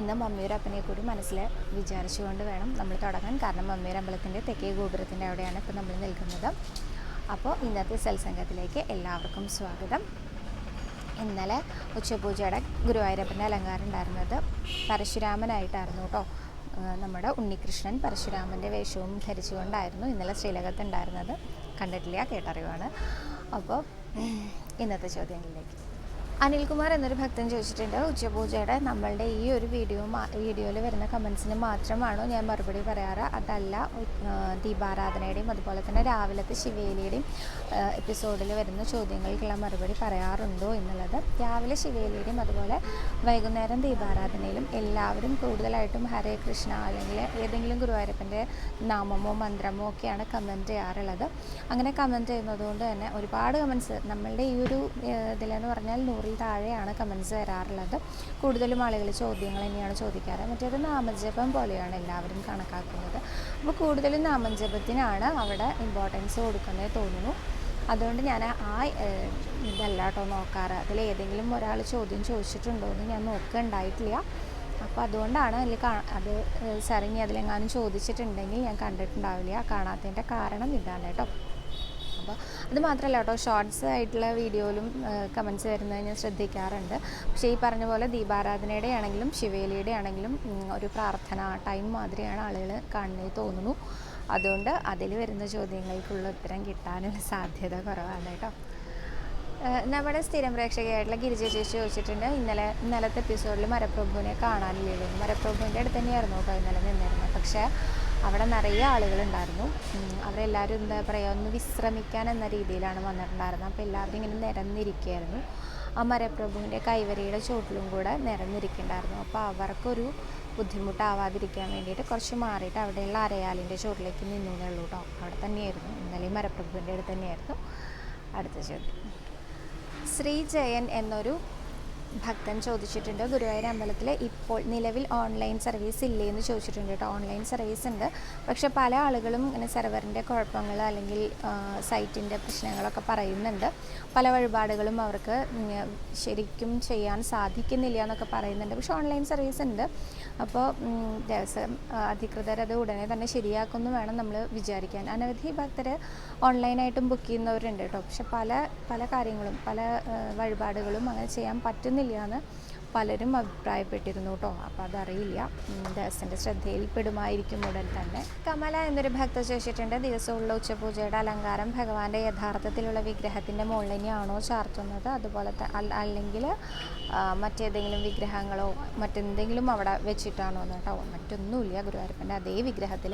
ഇന്ന് മമ്മിയൊരു അപ്പനെ കൂടി മനസ്സിൽ വിചാരിച്ചുകൊണ്ട് വേണം നമ്മൾ തുടങ്ങാൻ. കാരണം മമ്മിയൊരു അമ്പലത്തിന്റെ തെക്കേ ഗോപുരത്തിന്റെ അവിടെയാണ് ഇപ്പോൾ നമ്മൾ നിൽക്കുന്നത്. അപ്പോൾ ഇന്നത്തെ സത്സംഗത്തിലേക്ക് എല്ലാവർക്കും സ്വാഗതം. ഇന്നലെ ഉച്ചപൂജയുടെ ഗുരുവായൂരപ്പന്റെ അലങ്കാരം ഉണ്ടായിരുന്നത് പരശുരാമനായിട്ടായിരുന്നു കേട്ടോ. നമ്മുടെ ഉണ്ണികൃഷ്ണൻ പരശുരാമന്റെ വേഷവും ധരിച്ചുകൊണ്ടായിരുന്നു ഇന്നലെ ശ്രീലകത്ത് ഉണ്ടായിരുന്നത്. കണ്ടിട്ടില്ല കേട്ടറിവാണ്. അപ്പോൾ ഇന്നത്തെ ചോദ്യങ്ങളിലേക്ക്. അനിൽകുമാർ എന്നൊരു ഭക്തൻ ചോദിച്ചിട്ടുണ്ട് ഉച്ചപൂജയുടെ നമ്മളുടെ ഈ ഒരു വീഡിയോ വീഡിയോയിൽ വരുന്ന കമൻസിന് മാത്രമാണോ ഞാൻ മറുപടി പറയാറ്? അതല്ല ദീപാരാധനയുടെയും അതുപോലെ തന്നെ രാവിലത്തെ ശിവേലിയുടെയും എപ്പിസോഡിൽ വരുന്ന ചോദ്യങ്ങൾക്കുള്ള മറുപടി പറയാറുണ്ടോ എന്നുള്ളത്. രാവിലെ ശിവേലിയുടെയും അതുപോലെ വൈകുന്നേരം ദീപാരാധനയിലും എല്ലാവരും കൂടുതലായിട്ടും ഹരേ കൃഷ്ണ അല്ലെങ്കിൽ ഏതെങ്കിലും ഗുരുവായൂരപ്പന്റെ നാമമോ മന്ത്രമോ ഒക്കെയാണ് കമന്റ് ചെയ്യാറുള്ളത്. അങ്ങനെ കമന്റ് ചെയ്യുന്നതുകൊണ്ട് തന്നെ ഒരുപാട് കമൻസ് നമ്മളുടെ ഈ ഒരു ഇതിലെന്ന് പറഞ്ഞാൽ നൂറിൽ താഴെയാണ് കമൻസ് വരാറുള്ളത്. കൂടുതലും ആളുകൾ ചോദ്യങ്ങൾ തന്നെയാണ് ചോദിക്കാറ്. മറ്റേത് നാമജപം പോലെയാണ് എല്ലാവരും കണക്കാക്കുന്നത്. അപ്പോൾ കൂടുതലും നാമജപത്തിനാണ് അവിടെ ഇമ്പോർട്ടൻസ് കൊടുക്കുന്നത് തോന്നുന്നു. അതുകൊണ്ട് ഞാൻ ആ ഇതല്ല കേട്ടോ നോക്കാറ്. അതിൽ ഏതെങ്കിലും ഒരാൾ ചോദ്യം ചോദിച്ചിട്ടുണ്ടോ എന്ന് ഞാൻ നോക്കുകയുണ്ടായിട്ടില്ല അപ്പോൾ അതുകൊണ്ടാണ് അതിൽ കാ അത് സറിഞ്ഞ് അതിലെങ്ങാനും ചോദിച്ചിട്ടുണ്ടെങ്കിൽ ഞാൻ കണ്ടിട്ടുണ്ടാവില്ല. കാണാത്തതിന്റെ കാരണം ഇതാണ് കേട്ടോ. അപ്പോൾ അത് മാത്രമല്ല കേട്ടോ ഷോർട്സ് ആയിട്ടുള്ള വീഡിയോയിലും കമൻസ് വരുന്നത് ഞാൻ ശ്രദ്ധിക്കാറുണ്ട്. പക്ഷേ ഈ പറഞ്ഞ പോലെ ദീപാരാധനയുടെ ആണെങ്കിലും ശിവേലിയുടെ ആണെങ്കിലും ഒരു പ്രാർത്ഥന ടൈം മാതിരിയാണ് ആളുകൾ കാണുന്നത് തോന്നുന്നു. അതുകൊണ്ട് അതിൽ വരുന്ന ചോദ്യങ്ങൾക്കുള്ള ഉത്തരം കിട്ടാനുള്ള സാധ്യത കുറവാണ് കേട്ടോ. നമ്മുടെ സ്ഥിരം പ്രേക്ഷകയായിട്ടുള്ള ഗിരിജ ചേച്ചി ചോദിച്ചിട്ടുണ്ട് ഇന്നലെ ഇന്നലത്തെ എപ്പിസോഡിൽ മരപ്രഭുവിനെ കാണാനില്ലല്ലോ മരപ്രഭുവിന്റെ അടുത്ത് തന്നെയായിരുന്നു ഇന്നലെ നിന്നിരുന്നത്. പക്ഷേ അവിടെ നിറയെ ആളുകളുണ്ടായിരുന്നു. അവരെല്ലാവരും എന്താ പറയുക ഒന്ന് വിശ്രമിക്കാൻ എന്ന രീതിയിലാണ് വന്നിട്ടുണ്ടായിരുന്നത്. അപ്പോൾ എല്ലാവരും ഇങ്ങനെ നിരന്നിരിക്കുകയായിരുന്നു. ആ മരപ്രഭുവിന്റെ കൈവരയുടെ ചോട്ടിലും കൂടെ നിരന്നിരിക്കുന്നുണ്ടായിരുന്നു. അപ്പോൾ അവർക്കൊരു ബുദ്ധിമുട്ടാവാതിരിക്കാൻ വേണ്ടിയിട്ട് കുറച്ച് മാറിയിട്ട് അവിടെയുള്ള അരയാലിന്റെ ചോട്ടിലേക്ക് നിന്നു എന്നുള്ളൂ കേട്ടോ. അവിടെ തന്നെയായിരുന്നു. ഇന്നലെ മരപ്രഭുവിന്റെ അടുത്ത് തന്നെയായിരുന്നു. അടുത്ത ചോദ്യം. ശ്രീജയൻ എന്നൊരു ഭക്തൻ ചോദിച്ചിട്ടുണ്ട് ഗുരുവായൂർ അമ്പലത്തിൽ ഇപ്പോൾ നിലവിൽ ഓൺലൈൻ സർവീസ് ഇല്ലേ എന്ന് ചോദിച്ചിട്ടുണ്ട് കേട്ടോ. ഓൺലൈൻ സർവീസ് ഉണ്ട്. പക്ഷേ പല ആളുകളും ഇങ്ങനെ സെർവറിന്റെ കുഴപ്പങ്ങൾ അല്ലെങ്കിൽ സൈറ്റിന്റെ പ്രശ്നങ്ങളൊക്കെ പറയുന്നുണ്ട്. പല വഴിപാടുകളും അവർക്ക് ശരിക്കും ചെയ്യാൻ സാധിക്കുന്നില്ല എന്നൊക്കെ പറയുന്നുണ്ട്. പക്ഷേ ഓൺലൈൻ സർവീസ് ഉണ്ട്. അപ്പോൾ ദേവസ്വം അധികൃതർ അത് ഉടനെ തന്നെ ശരിയാക്കുമെന്ന് വേണം നമ്മൾ വിചാരിക്കാൻ. അനവധി ഭക്തർ ഓൺലൈനായിട്ടും ബുക്ക് ചെയ്യുന്നവരുണ്ട് കേട്ടോ. പക്ഷെ പല പല കാര്യങ്ങളും പല വഴിപാടുകളും അങ്ങനെ ചെയ്യാൻ പറ്റുന്നില്ല എന്ന് പലരും അഭിപ്രായപ്പെട്ടിരുന്നു കേട്ടോ. അപ്പോൾ അതറിയില്ല. ഉം, ദേവസ്വന്റെ ശ്രദ്ധയിൽ പെടുമായിരിക്കും ഉടൻ തന്നെ. കമല എന്നൊരു ഭക്ത ചോദിച്ചിട്ടുണ്ട് ദിവസമുള്ള ഉച്ചപൂജയുടെ അലങ്കാരം ഭഗവാന്റെ യഥാർത്ഥത്തിലുള്ള വിഗ്രഹത്തിന്റെ മുകളിനെയാണോ ചാർത്തുന്നത്? അതുപോലെ അല്ലെങ്കിൽ മറ്റേതെങ്കിലും വിഗ്രഹങ്ങളോ മറ്റെന്തെങ്കിലും അവിടെ വെച്ചിട്ടാണോ എന്ന് കേട്ടോ? മറ്റൊന്നുമില്ല. ഗുരുവായൂരപ്പന്റെ അതേ വിഗ്രഹത്തിൽ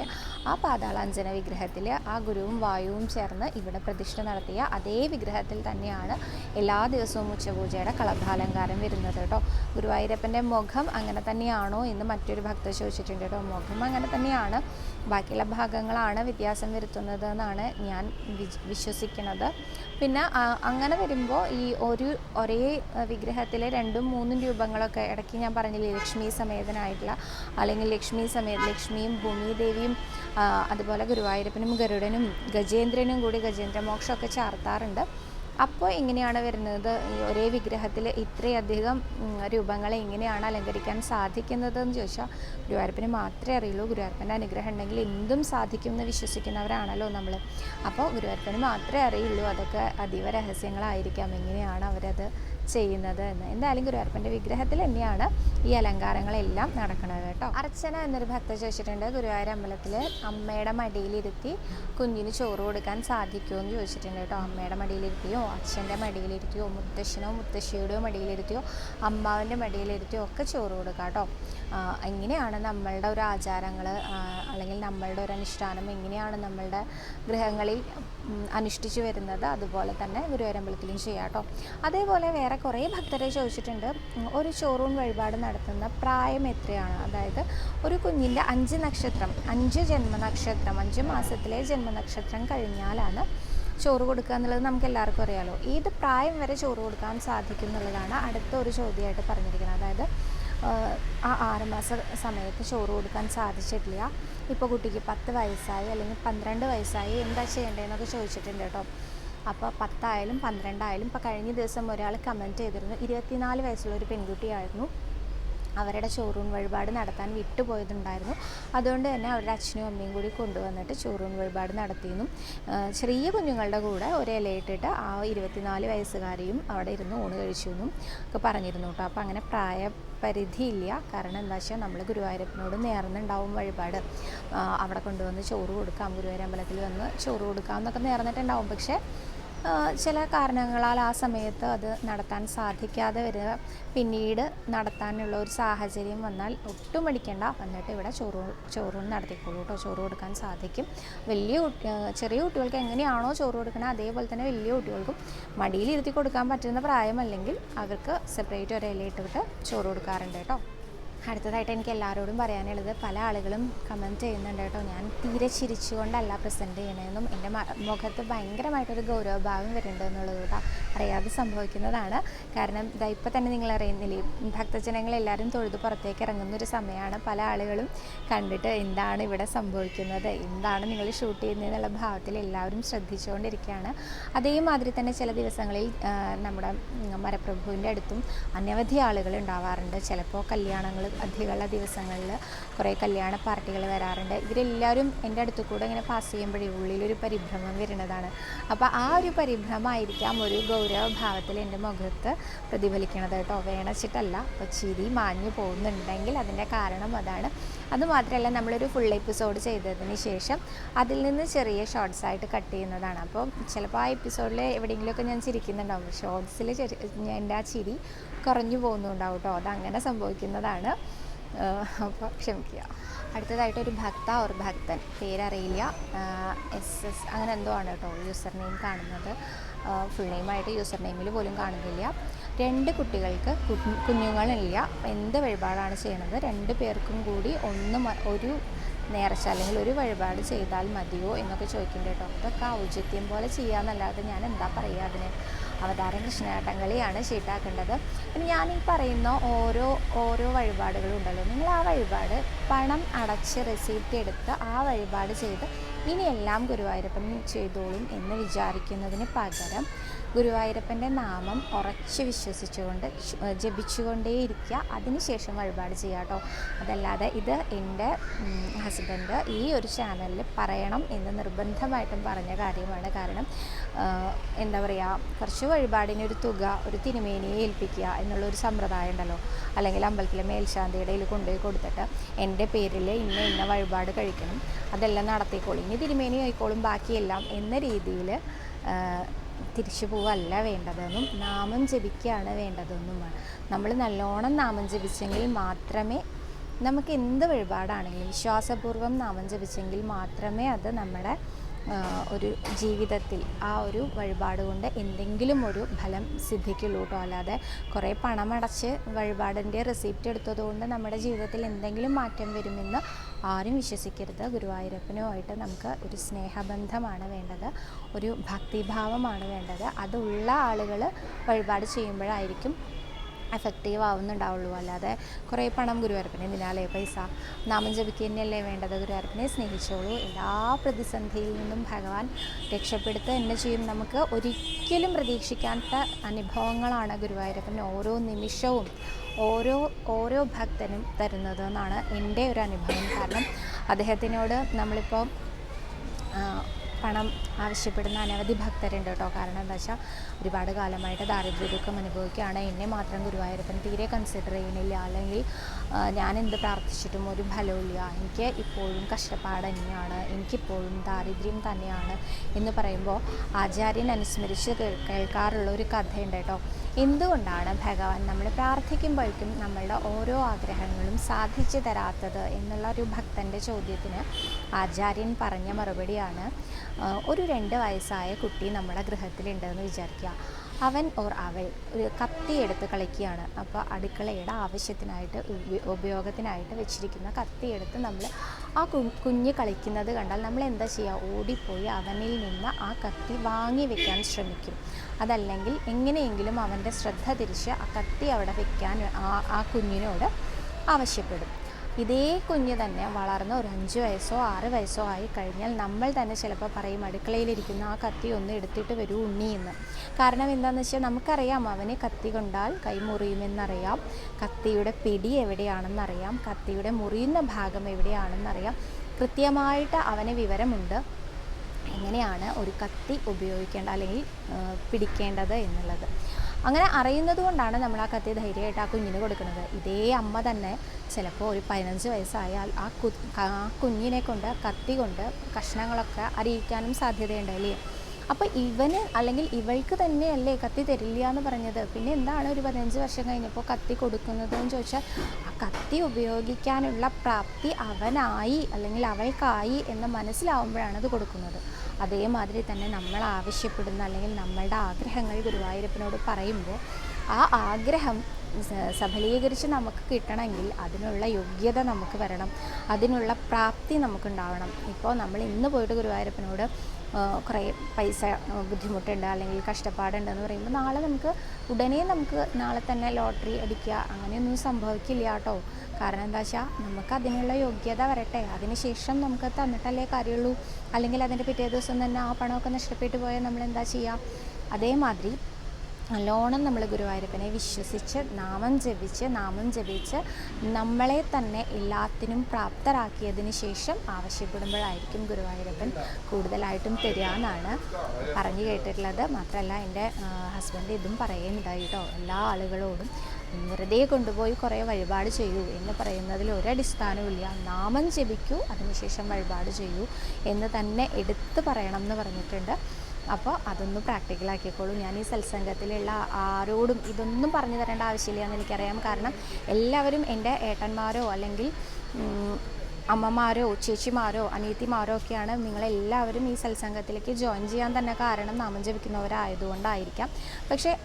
ആ പാതാളാഞ്ജന വിഗ്രഹത്തിൽ ആ ഗുരുവും വായുവും ചേർന്ന് ഇവിടെ പ്രതിഷ്ഠ നടത്തിയ അതേ വിഗ്രഹത്തിൽ തന്നെയാണ് എല്ലാ ദിവസവും ഉച്ചപൂജയുടെ കളഭാലങ്കാരം വരുന്നത് കേട്ടോ. ഗുരുവായൂരപ്പന്റെ മുഖം അങ്ങനെ തന്നെയാണോ എന്ന് മറ്റൊരു ഭക്ത ചോദിച്ചിട്ടുണ്ട് കേട്ടോ. മുഖം അങ്ങനെ തന്നെയാണ്. ബാക്കിയുള്ള ഭാഗങ്ങളാണ് വ്യത്യാസം വരുത്തുന്നത് എന്നാണ് ഞാൻ വിശ്വസിക്കുന്നത്. പിന്നെ അങ്ങനെ വരുമ്പോൾ ഈ ഒരു ഒരേ വിഗ്രഹത്തിലെ രണ്ടും മൂന്നും രൂപങ്ങളൊക്കെ ഇടയ്ക്ക് ഞാൻ പറഞ്ഞില്ലേ ലക്ഷ്മി സമേതനായിട്ടുള്ള അല്ലെങ്കിൽ ലക്ഷ്മി സമേത ലക്ഷ്മിയും ഭൂമിദേവിയും അതുപോലെ ഗുരുവായൂരപ്പനും ഗരുഡനും ഗജേന്ദ്രനും കൂടി ഗജേന്ദ്രമോക്ഷമൊക്കെ ചാർത്താറുണ്ട്. അപ്പോൾ എങ്ങനെയാണ് വരുന്നത്? ഒരേ വിഗ്രഹത്തിൽ ഇത്രയധികം രൂപങ്ങളെ എങ്ങനെയാണ് അലങ്കരിക്കാൻ സാധിക്കുന്നത് എന്ന് ചോദിച്ചാൽ ഗുരുവായൂരപ്പന് മാത്രമേ അറിയുള്ളൂ. ഗുരുവായൂരപ്പന്റെ അനുഗ്രഹം ഉണ്ടെങ്കിൽ എന്തും സാധിക്കും എന്ന് വിശ്വസിക്കുന്നവരാണല്ലോ നമ്മൾ അപ്പോൾ ഗുരുവായൂരപ്പന് മാത്രമേ അറിയുള്ളൂ. അതൊക്കെ അതീവ രഹസ്യങ്ങളായിരിക്കാം. എങ്ങനെയാണ് അവരത് ചെയ്യുന്നത് എന്ന്. എന്തായാലും ഗുരുവായൂരപ്പന്റെ വിഗ്രഹത്തിൽ തന്നെയാണ് ഈ അലങ്കാരങ്ങളെല്ലാം നടക്കുന്നത് കേട്ടോ. അർച്ചന എന്നൊരു ഭക്ത ചോദിച്ചിട്ടുണ്ട് ഗുരുവായൂർ അമ്പലത്തിൽ അമ്മയുടെ മടിയിലിരുത്തി കുഞ്ഞിന് ചോറ് കൊടുക്കാൻ സാധിക്കുമോ? എന്ന് ചോദിച്ചിട്ടുണ്ട് കേട്ടോ. അമ്മയുടെ മടിയിലിരുത്തിയോ അച്ഛന്റെ മടിയിലിരുത്തിയോ മുത്തശ്ശനോ മുത്തശ്ശിയുടെയോ മടിയിലിരുത്തിയോ അമ്മാവന്റെ മടിയിലിരുത്തിയോ ഒക്കെ ചോറ് കൊടുക്കാം കേട്ടോ. എങ്ങനെയാണ് നമ്മളുടെ ഒരു ആചാരങ്ങൾ അല്ലെങ്കിൽ നമ്മളുടെ ഒരു അനുഷ്ഠാനം എങ്ങനെയാണ് നമ്മളുടെ ഗൃഹങ്ങളിൽ അനുഷ്ഠിച്ചു വരുന്നത്? അതുപോലെ തന്നെ ഗുരുവായൂരമ്പലത്തിലും ചെയ്യാം കേട്ടോ. അതേപോലെ വേറെ വേറെ കുറേ ഭക്തരെ ചോദിച്ചിട്ടുണ്ട്. ഒരു ഷോറൂം വഴിപാട് നടത്തുന്ന പ്രായം എത്രയാണ്? അതായത് ഒരു കുഞ്ഞിന്റെ അഞ്ച് നക്ഷത്രം അഞ്ച് ജന്മനക്ഷത്രം അഞ്ച് മാസത്തിലെ ജന്മനക്ഷത്രം കഴിഞ്ഞാലാണ് ചോറ് കൊടുക്കുക എന്നുള്ളത് നമുക്ക് എല്ലാവർക്കും അറിയാമല്ലോ ഏത് പ്രായം വരെ ചോറ് കൊടുക്കാൻ സാധിക്കും എന്നുള്ളതാണ് അടുത്ത ഒരു ചോദ്യമായിട്ട് പറഞ്ഞിരിക്കുന്നത്. അതായത് ആ ആറുമാസ സമയത്ത് ചോറ് കൊടുക്കാൻ സാധിച്ചിട്ടില്ല. ഇപ്പോൾ കുട്ടിക്ക് പത്ത് വയസ്സായി അല്ലെങ്കിൽ പന്ത്രണ്ട് വയസ്സായി എന്താ ചെയ്യേണ്ടതെന്നൊക്കെ ചോദിച്ചിട്ടുണ്ട് കേട്ടോ. അപ്പോൾ പത്തായാലും പന്ത്രണ്ടായാലും ഇപ്പോൾ കഴിഞ്ഞ ദിവസം ഒരാൾ കമന്റ് ചെയ്തിരുന്നു. ഇരുപത്തിനാല് വയസ്സുള്ള ഒരു പെൺകുട്ടിയായിരുന്നു. അവരുടെ ഷോറൂം വഴിപാട് നടത്താൻ വിട്ടുപോയതുണ്ടായിരുന്നു. അതുകൊണ്ട് തന്നെ അവരുടെ അച്ഛനും അമ്മയും കൂടി കൊണ്ടുവന്നിട്ട് ഷോറൂം വഴിപാട് നടത്തിയെന്നും ആ, ചെറിയ കുഞ്ഞുങ്ങളുടെ കൂടെ ഒരു ഇലയിട്ടിട്ട് ആ ഇരുപത്തിനാല് വയസ്സുകാരിയും അവിടെ ഇരുന്ന് ഊണ് കഴിച്ചു എന്നും ഒക്കെ പറഞ്ഞിരുന്നു കേട്ടോ. അപ്പോൾ അങ്ങനെ പ്രായപരിധിയില്ല കാരണം എന്താ വെച്ചാൽ നമ്മൾ ഗുരുവായൂരപ്പനോട് നേർന്നുണ്ടാവും വഴിപാട്. അവിടെ കൊണ്ടുവന്ന് ചോറ് കൊടുക്കാം. ഗുരുവായൂർ അമ്പലത്തിൽ വന്ന് ചോറ് കൊടുക്കാം എന്നൊക്കെ നേർന്നിട്ടുണ്ടാവും. പക്ഷേ ചില കാരണങ്ങളാൽ ആ സമയത്ത് അത് നടത്താൻ സാധിക്കാതെ വരിക. പിന്നീട് നടത്താനുള്ള ഒരു സാഹചര്യം വന്നാൽ ഒട്ടും മടിക്കണ്ട. വന്നിട്ട് ഇവിടെ ചോറ് ചോറ് നടത്തിക്കോളൂ കേട്ടോ ചോറ് കൊടുക്കാൻ സാധിക്കും. വലിയ ചെറിയ കുട്ടികൾക്ക് എങ്ങനെയാണോ ചോറ് കൊടുക്കണത് അതേപോലെ തന്നെ വലിയ കുട്ടികൾക്കും മടിയിൽ ഇരുത്തി കൊടുക്കാൻ പറ്റുന്ന പ്രായമല്ലെങ്കിൽ അവർക്ക് സെപ്പറേറ്റ് ഒരു ഇലയിട്ടിട്ട് ചോറ് കൊടുക്കാറുണ്ട് കേട്ടോ അടുത്തതായിട്ട് എനിക്ക് എല്ലാവരോടും പറയാനുള്ളത് പല ആളുകളും കമന്റ് ചെയ്യുന്നുണ്ട് കേട്ടോ. ഞാൻ തീരെ ചിരിച്ചുകൊണ്ടല്ല പ്രസന്റ് ചെയ്യണമെന്നും എന്റെ മുഖത്ത് ഭയങ്കരമായിട്ടൊരു ഗൗരവഭാവം വരുന്നുണ്ട് എന്നുള്ളത് കേട്ടോ അറിയാതെ സംഭവിക്കുന്നതാണ്. കാരണം ഇതാ തന്നെ നിങ്ങൾ അറിയുന്നില്ലേ ഭക്തജനങ്ങൾ എല്ലാവരും തൊഴുത് പുറത്തേക്ക് ഇറങ്ങുന്ന ഒരു സമയമാണ് പല ആളുകളും കണ്ടിട്ട് എന്താണ് ഇവിടെ സംഭവിക്കുന്നത് എന്താണ് നിങ്ങൾ ഷൂട്ട് ചെയ്യുന്നത് എന്നുള്ള ഭാവത്തിൽ എല്ലാവരും ശ്രദ്ധിച്ചുകൊണ്ടിരിക്കുകയാണ്. അതേമാതിരി തന്നെ ചില ദിവസങ്ങളിൽ നമ്മുടെ മരപ്രഭുവിന്റെ അടുത്തും അനവധി ആളുകൾ ഉണ്ടാവാറുണ്ട്. ചിലപ്പോൾ കല്യാണങ്ങൾ അധികമുള്ള ദിവസങ്ങളിൽ കുറേ കല്യാണ പാർട്ടികൾ വരാറുണ്ട്. ഇവരെല്ലാവരും എന്റെ അടുത്ത് കൂടെ ഇങ്ങനെ പാസ് ചെയ്യുമ്പോഴേ ഉള്ളിലൊരു പരിഭ്രമം വരുന്നതാണ്. അപ്പോൾ ആ ഒരു പരിഭ്രമമായിരിക്കാം ഒരു ഗൗരവ ഭാവത്തിൽ എന്റെ മുഖത്ത് പ്രതിഫലിക്കണത് കേട്ടോ. വേണച്ചിട്ടല്ല അപ്പോൾ ചിരി മാഞ്ഞു പോകുന്നുണ്ടെങ്കിൽ അതിന്റെ കാരണം അതാണ്. അതുമാത്രമല്ല നമ്മളൊരു ഫുൾ എപ്പിസോഡ് ചെയ്തതിന് ശേഷം അതിൽ നിന്ന് ചെറിയ ഷോർട്സ് ആയിട്ട് കട്ട് ചെയ്യുന്നതാണ്. അപ്പോൾ ചിലപ്പോൾ ആ എപ്പിസോഡിൽ എവിടെയെങ്കിലുമൊക്കെ ഞാൻ ചിരിക്കുന്നുണ്ടാവും. ഷോർട്സിൽ എന്റെ ആ ചിരി കുറഞ്ഞു പോകുന്നുണ്ടാവും കേട്ടോ അതങ്ങനെ സംഭവിക്കുന്നതാണ്. അപ്പോൾ ക്ഷമിക്കുക. അടുത്തതായിട്ട് ഒരു ഭക്ത ഓർ ഭക്തൻ. പേരറിയില്ല. എസ് എസ് അങ്ങനെ എന്തോ ആണ് കേട്ടോ യൂസർ നെയിം കാണുന്നത്. ഫുൾ നെയിമായിട്ട് യൂസർ നെയിമിൽ പോലും കാണുന്നില്ല. രണ്ട് കുട്ടികൾക്ക് കുഞ്ഞുങ്ങളില്ല. എന്ത് വഴിപാടാണ് ചെയ്യുന്നത് രണ്ട് പേർക്കും കൂടി ഒന്ന് ഒരു നേർച്ച അല്ലെങ്കിൽ ഒരു വഴിപാട് ചെയ്താൽ മതിയോ എന്നൊക്കെ ചോദിക്കുന്നുണ്ട് കേട്ടോ അതൊക്കെ ഔചിത്യം പോലെ ചെയ്യാമെന്നല്ലാതെ ഞാൻ എന്താ പറയുക അതിന്? അവതാരം കൃഷ്ണാട്ടങ്കളിയാണ് ചീട്ടാക്കേണ്ടത് പിന്നെ ഞാൻ ഈ പറയുന്ന ഓരോ ഓരോ വഴിപാടുകളും ഉണ്ടല്ലോ നിങ്ങൾ ആ വഴിപാട് പണം അടച്ച് റെസീപ്റ്റ് എടുത്ത് ആ വഴിപാട് ചെയ്ത് ഇനിയെല്ലാം ഗുരുവായൂരപ്പൻ ചെയ്തോളും എന്ന് വിചാരിക്കുന്നതിന് പകരം ഗുരുവായൂരപ്പന്റെ നാമം ഉറച്ച് വിശ്വസിച്ചുകൊണ്ട് ജപിച്ചുകൊണ്ടേയിരിക്കുക. അതിനുശേഷം വഴിപാട് ചെയ്യുക കേട്ടോ. അതല്ലാതെ ഇത് എന്റെ ഹസ്ബൻഡ് ഈ ഒരു ചാനലിൽ പറയണം എന്ന് നിർബന്ധമായിട്ടും പറഞ്ഞ കാര്യമാണ്. കാരണം എന്താ പറയുക കുറച്ച് വഴിപാടിനൊരു തുക ഒരു തിരുമേനിയെ ഏൽപ്പിക്കുക എന്നുള്ളൊരു സമ്പ്രദായം ഉണ്ടല്ലോ. അല്ലെങ്കിൽ അമ്പലത്തിലെ മേൽശാന്തിയുടെ കൊണ്ടുപോയി കൊടുത്തിട്ട് എന്റെ പേരിൽ ഇന്ന ഇന്ന വഴിപാട് കഴിക്കണം. അതെല്ലാം നടത്തിക്കോളും. ഇനി തിരുമേനി ആയിക്കോളും ബാക്കിയെല്ലാം എന്ന രീതിയിൽ തിരിച്ചു പോവല്ല വേണ്ടതെന്നും നാമം ജപിക്കുകയാണ് വേണ്ടതെന്നുമാണ്. നമ്മൾ നല്ലോണം നാമം ജപിച്ചെങ്കിൽ മാത്രമേ നമുക്ക് എന്ത് വഴിപാടാണെങ്കിലും വിശ്വാസപൂർവം നാമം ജപിച്ചെങ്കിൽ മാത്രമേ അത് നമ്മുടെ ഒരു ജീവിതത്തിൽ ആ ഒരു വഴിപാട് കൊണ്ട് എന്തെങ്കിലും ഒരു ഫലം സിദ്ധിക്കുള്ളൂ കേട്ടോ അല്ലാതെ കുറേ പണമടച്ച് വഴിപാടിന്റെ റെസിപ്റ്റ് എടുത്തതുകൊണ്ട് നമ്മുടെ ജീവിതത്തിൽ എന്തെങ്കിലും മാറ്റം വരുമെന്ന് ആരും വിശ്വസിക്കരുത്. ഗുരുവായൂരപ്പനുമായിട്ട് നമുക്ക് ഒരു സ്നേഹബന്ധമാണ് വേണ്ടത്. ഒരു ഭക്തിഭാവമാണ് വേണ്ടത്. അതുള്ള ആളുകൾ വഴിപാട് ചെയ്യുമ്പോഴായിരിക്കും എഫക്റ്റീവ് ആവുന്നുണ്ടാവുള്ളൂ. അല്ലാതെ കുറേ പണം ഗുരുവായൂരപ്പനെ എന്തിനാലേ പൈസ നാമം ജപിക്കുക വേണ്ടത്. ഗുരുവായൂരപ്പനെ സ്നേഹിച്ചോളൂ. എല്ലാ പ്രതിസന്ധിയിൽ നിന്നും ഭഗവാൻ രക്ഷപ്പെടുത്തുക എന്നെ ചെയ്യും. നമുക്ക് ഒരിക്കലും പ്രതീക്ഷിക്കാത്ത അനുഭവങ്ങളാണ് ഗുരുവായൂരപ്പൻ ഓരോ നിമിഷവും ഓരോ ഓരോ ഭക്തനും തരുന്നത് എന്നാണ് എന്റെ ഒരു അനുഭവം. കാരണം അദ്ദേഹത്തിനോട് നമ്മളിപ്പോൾ പണം ആവശ്യപ്പെടുന്ന അനവധി ഭക്തരുണ്ട് കേട്ടോ. കാരണം എന്താ വെച്ചാൽ ഒരുപാട് കാലമായിട്ട് ദാരിദ്ര്യ ദുഃഖം അനുഭവിക്കുകയാണ്. എന്നെ മാത്രം ഗുരുവായൂരപ്പൻ തീരെ കൺസിഡർ ചെയ്യുന്നില്ല. അല്ലെങ്കിൽ ഞാൻ എന്ത് പ്രാർത്ഥിച്ചിട്ടും ഒരു ഫലവുമില്ല. എനിക്ക് ഇപ്പോഴും കഷ്ടപ്പാട് തന്നെയാണ്. എനിക്കിപ്പോഴും ദാരിദ്ര്യം തന്നെയാണ് എന്ന് പറയുമ്പോൾ ആചാര്യൻ അനുസ്മരിച്ച് കേൾക്കാറുള്ള ഒരു കഥയുണ്ട് കേട്ടോ. എന്തുകൊണ്ടാണ് ഭഗവാൻ നമ്മൾ പ്രാർത്ഥിക്കുമ്പോഴേക്കും നമ്മളുടെ ഓരോ ആഗ്രഹങ്ങളും സാധിച്ചു തരാത്തത് എന്നുള്ള ഒരു ഭക്തന്റെ ചോദ്യത്തിന് ആചാര്യൻ പറഞ്ഞ മറുപടിയാണ് ഒരു രണ്ട് വയസ്സായ കുട്ടി നമ്മുടെ ഗൃഹത്തിലുണ്ടെന്ന് വിചാരിക്കുക. അവൻ ഓർ അവൾ ഒരു കത്തി എടുത്ത് കളിക്കുകയാണ്. അപ്പോൾ അടുക്കളയുടെ ആവശ്യത്തിനായിട്ട് ഉപയോഗത്തിനായിട്ട് വെച്ചിരിക്കുന്ന കത്തി എടുത്ത് നമ്മൾ ആ കുഞ്ഞ് കളിക്കുന്നത് കണ്ടാൽ നമ്മൾ എന്താ ചെയ്യുക ഓടിപ്പോയി അവനിൽ നിന്ന് ആ കത്തി വാങ്ങി വെക്കാൻ ശ്രമിക്കും. അതല്ലെങ്കിൽ എങ്ങനെയെങ്കിലും അവന്റെ ശ്രദ്ധ തിരിച്ച് ആ കത്തി അവിടെ വെക്കാൻ ആ കുഞ്ഞിനോട് ആവശ്യപ്പെടും. ഇതേ കുഞ്ഞ് തന്നെ വളർന്ന് ഒരു അഞ്ച് വയസ്സോ ആറ് വയസ്സോ ആയി കഴിഞ്ഞാൽ നമ്മൾ തന്നെ ചിലപ്പോൾ പറയും അടുക്കളയിലിരിക്കുന്ന ആ കത്തി ഒന്ന് എടുത്തിട്ട് വരൂ ഉണ്ണി എന്ന്. കാരണം എന്താണെന്ന് വെച്ചാൽ നമുക്കറിയാം അവന് കത്തി കൊണ്ടാൽ കൈ മുറിയുമെന്നറിയാം കത്തിയുടെ പിടി എവിടെയാണെന്നറിയാം കത്തിയുടെ മുറിയുന്ന ഭാഗം എവിടെയാണെന്നറിയാം. കൃത്യമായിട്ട് അവന് വിവരമുണ്ട്. എങ്ങനെയാണ് ഒരു കത്തി ഉപയോഗിക്കേണ്ട അല്ലെങ്കിൽ പിടിക്കേണ്ടത് എന്നുള്ളത്. അങ്ങനെ അറിയുന്നത് കൊണ്ടാണ് നമ്മൾ ആ കത്തി ധൈര്യമായിട്ട് ആ കുഞ്ഞിന് കൊടുക്കുന്നത്. ഇതേ അമ്മ തന്നെ ചിലപ്പോൾ ഒരു പതിനഞ്ച് വയസ്സായാൽ ആ കു ആ കുഞ്ഞിനെ കൊണ്ട് കത്തി കൊണ്ട് കഷ്ണങ്ങളൊക്കെ അരിയിക്കാനും സാധ്യതയുണ്ട് അല്ലേ? അപ്പോൾ ഇവന് അല്ലെങ്കിൽ ഇവൾക്ക് തന്നെയല്ലേ കത്തി തരില്ല എന്ന് പറഞ്ഞത്. പിന്നെ എന്താണ് ഒരു പതിനഞ്ച് വർഷം കഴിഞ്ഞപ്പോൾ കത്തി കൊടുക്കുന്നത് എന്ന് ചോദിച്ചാൽ ആ കത്തി ഉപയോഗിക്കാനുള്ള പ്രാപ്തി അവനായി അല്ലെങ്കിൽ അവൾക്കായി എന്ന് മനസ്സിലാവുമ്പോഴാണ് അത് കൊടുക്കുന്നത്. അതേമാതിരി തന്നെ നമ്മൾ ആവശ്യപ്പെടുന്ന അല്ലെങ്കിൽ നമ്മളുടെ ആഗ്രഹങ്ങൾ ഗുരുവായൂരപ്പനോട് പറയുമ്പോൾ ആ ആഗ്രഹം സഫലീകരിച്ച് നമുക്ക് കിട്ടണമെങ്കിൽ അതിനുള്ള യോഗ്യത നമുക്ക് വരണം. അതിനുള്ള പ്രാപ്തി നമുക്കുണ്ടാവണം. ഇപ്പോൾ നമ്മൾ ഇന്ന് പോയിട്ട് ഗുരുവായൂരപ്പനോട് കുറേ പൈസ ബുദ്ധിമുട്ടുണ്ട് അല്ലെങ്കിൽ കഷ്ടപ്പാടുണ്ടെന്ന് പറയുമ്പോൾ നാളെ നമുക്ക് ഉടനെ നമുക്ക് നാളെ തന്നെ ലോട്ടറി അടിക്കുക അങ്ങനെയൊന്നും സംഭവിക്കില്ല കേട്ടോ. കാരണം എന്താ വെച്ചാൽ നമുക്ക് അതിനുള്ള യോഗ്യത വരട്ടെ. അതിനുശേഷം നമുക്ക് തന്നിട്ടല്ലേ കാര്യമുള്ളൂ. അല്ലെങ്കിൽ അതിന്റെ പിറ്റേ ദിവസം തന്നെ ആ പണമൊക്കെ നഷ്ടപ്പെട്ടു പോയാൽ നമ്മൾ എന്താ ചെയ്യുക? അതേമാതിരി നല്ലോണം നമ്മൾ ഗുരുവായൂരപ്പനെ വിശ്വസിച്ച് നാമം ജപിച്ച് നാമം ജപിച്ച് നമ്മളെ തന്നെ എല്ലാത്തിനും പ്രാപ്തരാക്കിയതിന് ശേഷം ആവശ്യപ്പെടുമ്പോഴായിരിക്കും ഗുരുവായൂരപ്പൻ കൂടുതലായിട്ടും തരിക എന്നാണ് പറഞ്ഞു കേട്ടിട്ടുള്ളത്. മാത്രമല്ല എന്റെ ഹസ്ബൻഡ് ഇതും പറയുന്നുണ്ടായി കേട്ടോ എല്ലാ ആളുകളോടും വെറുതെ കൊണ്ടുപോയി കുറേ വഴിപാട് ചെയ്യൂ എന്ന് പറയുന്നതിൽ ഒരടിസ്ഥാനവുമില്ല നാമം ജപിക്കൂ അതിനുശേഷം വഴിപാട് ചെയ്യൂ എന്ന് തന്നെ എടുത്തു പറയണം എന്ന് പറഞ്ഞിട്ടുണ്ട്. അപ്പോൾ അതൊന്ന് പ്രാക്ടിക്കലാക്കിക്കോളൂ ഞാൻ ഈ സത്സംഗത്തിലുള്ള ആരോടും ഇതൊന്നും പറഞ്ഞു തരേണ്ട ആവശ്യമില്ല എന്ന് എനിക്കറിയാം. കാരണം എല്ലാവരും എന്റെ ഏട്ടന്മാരോ അല്ലെങ്കിൽ അമ്മമാരോ ചേച്ചിമാരോ അനിയത്തിമാരോ ഒക്കെയാണ് നിങ്ങളെല്ലാവരും ഈ സത്സംഗത്തിലേക്ക് ജോയിൻ ചെയ്യാൻ തന്നെ കാരണം നാമം ജപിക്കുന്നവരായതുകൊണ്ടായിരിക്കാം. പക്ഷേ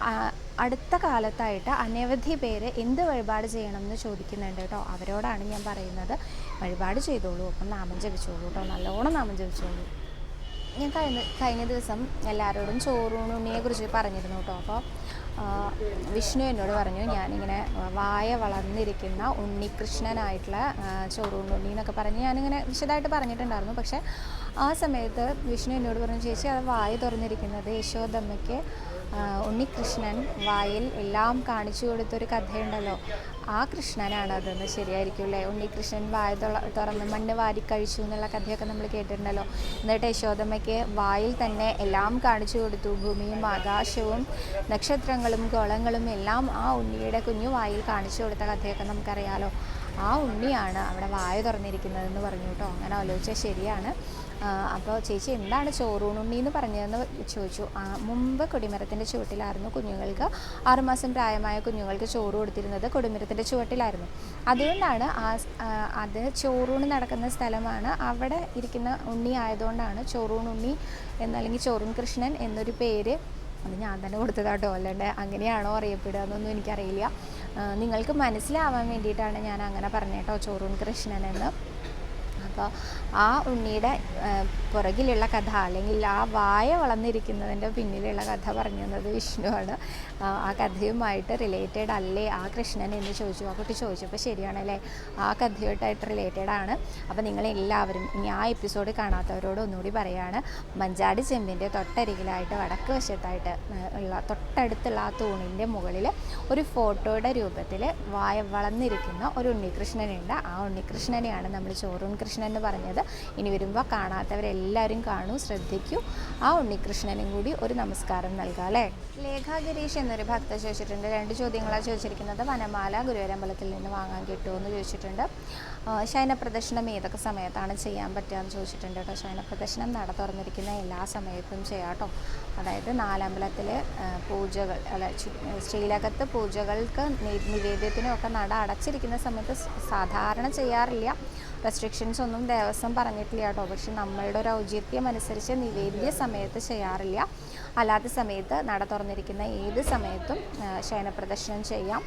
അടുത്ത കാലത്തായിട്ട് അനവധി പേര് എന്ത് വഴിപാട് ചെയ്യണം എന്ന് ചോദിക്കുന്നുണ്ട് കേട്ടോ. അവരോടാണ് ഞാൻ പറയുന്നത്. വഴിപാട് ചെയ്തോളൂ. അപ്പം നാമം ജപിച്ചോളൂ കേട്ടോ. നല്ലോണം നാമം ജപിച്ചോളൂ. ഞാൻ കഴിഞ്ഞ കഴിഞ്ഞ ദിവസം എല്ലാവരോടും ചോറൂണുണ്ണിയെ കുറിച്ച് പറഞ്ഞിരുന്നു കേട്ടോ. അപ്പോൾ വിഷ്ണു എന്നോട് പറഞ്ഞു ഞാനിങ്ങനെ വായ വളർന്നിരിക്കുന്ന ഉണ്ണികൃഷ്ണനായിട്ടുള്ള ചോറൂണ് ചോറൂണുണ്ണി എന്നൊക്കെ പറഞ്ഞ് ഞാനിങ്ങനെ വിശദമായിട്ട് പറഞ്ഞിട്ടുണ്ടായിരുന്നു. പക്ഷേ ആ സമയത്ത് വിഷ്ണു എന്നോട് പറഞ്ഞു ചേച്ചി അത് വായ തുറന്നിരിക്കുന്നത് യശോദമ്മയ്ക്ക് ഉണ്ണികൃഷ്ണൻ വായിൽ എല്ലാം കാണിച്ചു കൊടുത്തൊരു കഥയുണ്ടല്ലോ. ആ കൃഷ്ണനാണ് അതെന്ന് ശരിയായിരിക്കും അല്ലേ? ഉണ്ണികൃഷ്ണൻ വായ തുറന്ന് മണ്ണ് വാരി കഴിച്ചു എന്നുള്ള കഥയൊക്കെ നമ്മൾ കേട്ടിട്ടുണ്ടല്ലോ. എന്നിട്ട് യശോദമ്മയ്ക്ക് വായിൽ തന്നെ എല്ലാം കാണിച്ചു കൊടുത്തു. ഭൂമിയും ആകാശവും നക്ഷത്രങ്ങളും ഗോളങ്ങളും എല്ലാം ആ ഉണ്ണിയുടെ കുഞ്ഞു വായിൽ കാണിച്ചു കൊടുത്ത കഥയൊക്കെ നമുക്കറിയാലോ. ആ ഉണ്ണിയാണ് അവിടെ വായ തുറന്നിരിക്കുന്നതെന്ന് പറഞ്ഞു കേട്ടോ. അങ്ങനെ ആലോചിച്ചാൽ ശരിയാണ്. അപ്പോൾ ചേച്ചി എന്താണ് ചോറൂണുണ്ണി എന്ന് പറഞ്ഞതെന്ന് ചോദിച്ചു. ആ, മുമ്പ് കൊടിമരത്തിന്റെ ചുവട്ടിലായിരുന്നു കുഞ്ഞുങ്ങൾക്ക് ആറുമാസം പ്രായമായ കുഞ്ഞുങ്ങൾക്ക് ചോറ് കൊടുത്തിരുന്നത് കൊടിമരത്തിന്റെ ചുവട്ടിലായിരുന്നു. അതുകൊണ്ടാണ് ആ അത് ചോറൂണ് നടക്കുന്ന സ്ഥലമാണ് അവിടെ ഇരിക്കുന്ന ഉണ്ണി ആയതുകൊണ്ടാണ് ചോറൂണുണ്ണി എന്നല്ലെങ്കിൽ ചോറൂൺ കൃഷ്ണൻ എന്നൊരു പേര് അത് ഞാൻ തന്നെ കൊടുത്തതാട്ടോ. അല്ലാണ്ട് അങ്ങനെയാണോ അറിയപ്പെടുക എന്നൊന്നും എനിക്കറിയില്ല. നിങ്ങൾക്ക് മനസ്സിലാവാൻ വേണ്ടിയിട്ടാണ് ഞാൻ അങ്ങനെ പറഞ്ഞേട്ടോ ചോറൂൺ കൃഷ്ണൻ എന്ന്. അപ്പോൾ ആ ഉണ്ണിയുടെ പുറകിലുള്ള കഥ അല്ലെങ്കിൽ ആ വായ വളർന്നിരിക്കുന്നതിന്റെ പിന്നിലുള്ള കഥ പറഞ്ഞു തന്നത് വിഷ്ണുവാണ്. ആ, കഥയുമായിട്ട് റിലേറ്റഡ് അല്ലേ? ആ കൃഷ്ണൻ എന്ന് ചോദിച്ചു. ആ കുട്ടി ചോദിച്ചപ്പോൾ ശരിയാണല്ലേ? ആ കഥയോട്ടായിട്ട് റിലേറ്റഡ് ആണ്. അപ്പോൾ നിങ്ങളെല്ലാവരും ഇനി ആ എപ്പിസോഡ് കാണാത്തവരോട് ഒന്നുകൂടി പറയുകയാണ് മഞ്ചാടി ചെമ്പിന്റെ തൊട്ടരികിലായിട്ട് വടക്ക് വശത്തായിട്ട് ഉള്ള തൊട്ടടുത്തുള്ള ആ തൂണിന്റെ മുകളിൽ ഒരു ഫോട്ടോയുടെ രൂപത്തിൽ വായ വളർന്നിരിക്കുന്ന ഒരു ഉണ്ണികൃഷ്ണനുണ്ട്. ആ ഉണ്ണികൃഷ്ണനെയാണ് നമ്മൾ ചോറൂൺ കൃഷ്ണൻ എന്ന് പറഞ്ഞത്. ഇനി വരുമ്പോൾ കാണാത്തവരെല്ലാവരും കാണൂ ശ്രദ്ധിക്കൂ. ആ ഉണ്ണികൃഷ്ണനും കൂടി ഒരു നമസ്കാരം നൽകാം അല്ലേ? ലേഖാ ഗിരീഷ് എന്നൊരു ഭക്ത ചോദിച്ചിട്ടുണ്ട്. രണ്ട് ചോദ്യങ്ങളാണ് ചോദിച്ചിരിക്കുന്നത്. വനമാല ഗുരുവരമ്പലത്തിൽ നിന്ന് വാങ്ങാൻ കിട്ടുമോ എന്ന് ചോദിച്ചിട്ടുണ്ട്. ആ, ശയന പ്രദർശനം ഏതൊക്കെ സമയത്താണ് ചെയ്യാൻ പറ്റുക എന്ന് ചോദിച്ചിട്ടുണ്ട് കേട്ടോ. ശയന പ്രദർശനം നട തുറന്നിരിക്കുന്ന എല്ലാ സമയത്തും ചെയ്യാം കേട്ടോ. അതായത് നാലമ്പലത്തിലെ പൂജകൾ അല്ല ശ്രീലകത്ത് പൂജകൾക്ക് നിവേദ്യത്തിനും ഒക്കെ നട അടച്ചിരിക്കുന്ന സമയത്ത് സാധാരണ ചെയ്യാറില്ല. റെസ്ട്രിക്ഷൻസ് ഒന്നും ദേവസ്വം പറഞ്ഞിട്ടില്ല കേട്ടോ. പക്ഷെ നമ്മളുടെ ഒരു ഔചിത്യം അനുസരിച്ച് നിവേദ്യ സമയത്ത് ചെയ്യാറില്ല. അല്ലാത്ത സമയത്ത് നട തുറന്നിരിക്കുന്ന ഏത് സമയത്തും ശയനപ്രദർശനം ചെയ്യാം.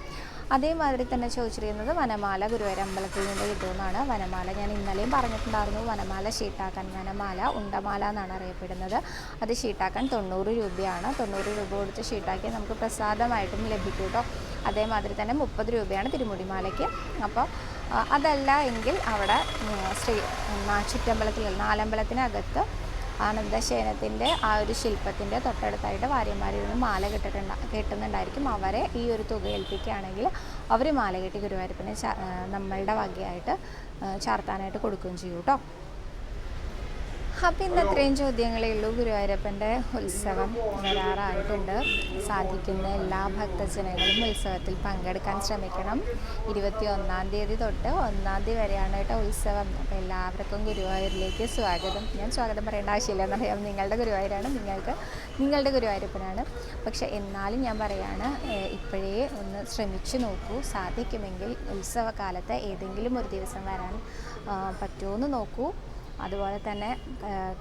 അതേമാതിരി തന്നെ ചോദിച്ചിരിക്കുന്നത് വനമാല ഗുരുവായൂർ അമ്പലത്തിൽ നിന്ന് കിട്ടുമെന്നാണ്. വനമാല ഞാൻ ഇന്നലെയും പറഞ്ഞിട്ടുണ്ടായിരുന്നു. വനമാല ഷീട്ടാക്കാൻ വനമാല ഉണ്ടമാല എന്നാണ് അറിയപ്പെടുന്നത്. അത് ഷീട്ടാക്കാൻ തൊണ്ണൂറ് രൂപയാണ്. തൊണ്ണൂറ് രൂപ കൊടുത്ത് ഷീട്ടാക്കി നമുക്ക് പ്രസാദമായിട്ടും ലഭിക്കും കേട്ടോ. അതേമാതിരി തന്നെ മുപ്പത് രൂപയാണ് തിരുമുടിമാലയ്ക്ക്. അപ്പോൾ അതല്ല എങ്കിൽ അവിടെ ശ്രീ ചുറ്റമ്പലത്തിൽ നാലമ്പലത്തിനകത്ത് ആനന്ദശയനത്തിന്റെ ആ ഒരു ശില്പത്തിന്റെ തൊട്ടടുത്തായിട്ട് വാര്യന്മാരിൽ നിന്ന് മാല കെട്ടിട്ടുണ്ട കെട്ടുന്നുണ്ടായിരിക്കും. അവരെ ഈ ഒരു തുക ഏൽപ്പിക്കുകയാണെങ്കിൽ അവർ മാല കെട്ടി ഗുരുവായൂരപ്പനെ നമ്മളുടെ വകയായിട്ട് ചാർത്താനായിട്ട് കൊടുക്കുകയും ചെയ്യും കേട്ടോ. അപ്പം ഇന്ന് ഇത്രയും ചോദ്യങ്ങളേ ഉള്ളൂ. ഗുരുവായൂരപ്പന്റെ ഉത്സവം വരാറായിട്ടുണ്ട്. സാധിക്കുന്ന എല്ലാ ഭക്തജനങ്ങളും ഉത്സവത്തിൽ പങ്കെടുക്കാൻ ശ്രമിക്കണം. ഇരുപത്തി ഒന്നാം തീയതി തൊട്ട് ഒന്നാം തീയതി വരെയാണ് കേട്ടോ ഉത്സവം. അപ്പോൾ എല്ലാവർക്കും ഗുരുവായൂരിലേക്ക് സ്വാഗതം. ഞാൻ സ്വാഗതം പറയേണ്ട ആവശ്യമില്ല. എന്നറിയാം നിങ്ങളുടെ ഗുരുവായൂരാണ്. നിങ്ങൾക്ക് നിങ്ങളുടെ ഗുരുവായൂരപ്പനാണ്. പക്ഷേ എന്നാലും ഞാൻ പറയാണ് ഇപ്പോഴേ ഒന്ന് ശ്രമിച്ചു നോക്കൂ. സാധിക്കുമെങ്കിൽ ഉത്സവകാലത്ത് ഏതെങ്കിലും ഒരു ദിവസം വരാൻ പറ്റുമോ എന്ന് നോക്കൂ. അതുപോലെ തന്നെ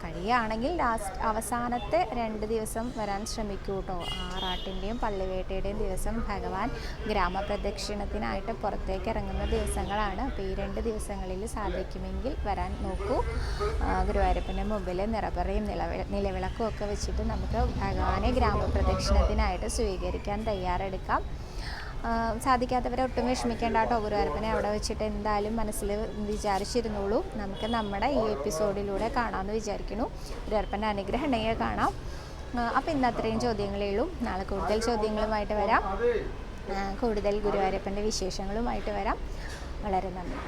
കഴിയുകയാണെങ്കിൽ ലാസ്റ്റ് അവസാനത്തെ രണ്ട് ദിവസം വരാൻ ശ്രമിക്കൂ കേട്ടോ ആറാട്ടിന്റെയും പള്ളിവേട്ടയുടെയും ദിവസം ഭഗവാൻ ഗ്രാമപ്രദക്ഷിണത്തിനായിട്ട് പുറത്തേക്ക് ഇറങ്ങുന്ന ദിവസങ്ങളാണ്. അപ്പോൾ ഈ രണ്ട് ദിവസങ്ങളിൽ സാധിക്കുമെങ്കിൽ വരാൻ നോക്കൂ. ഗുരുവായൂരപ്പന്റെ മുമ്പിൽ നിറപറയും നിലവി നിലവിളക്കും ഒക്കെ വെച്ചിട്ട് നമുക്ക് ഭഗവാനെ ഗ്രാമപ്രദക്ഷിണത്തിനായിട്ട് സ്വീകരിക്കാൻ തയ്യാറെടുക്കാം. സാധിക്കാത്തവരെ ഒട്ടും വിഷമിക്കേണ്ട കേട്ടോ ഗുരുവായൂരപ്പനെ അവിടെ വെച്ചിട്ട് എന്തായാലും മനസ്സിൽ വിചാരിച്ചിരുന്നുള്ളൂ. നമുക്ക് നമ്മുടെ ഈ എപ്പിസോഡിലൂടെ കാണാമെന്ന് വിചാരിക്കുന്നു. ഗുരുവായൂരപ്പന്റെ അനുഗ്രഹം ഉണ്ടെങ്കിൽ കാണാം അപ്പോൾ ഇന്ന് അത്രയും ചോദ്യങ്ങളേ ഉള്ളൂ. നാളെ കൂടുതൽ ചോദ്യങ്ങളുമായിട്ട് വരാം. കൂടുതൽ ഗുരുവായൂരപ്പന്റെ വിശേഷങ്ങളുമായിട്ട് വരാം. വളരെ നന്ദി.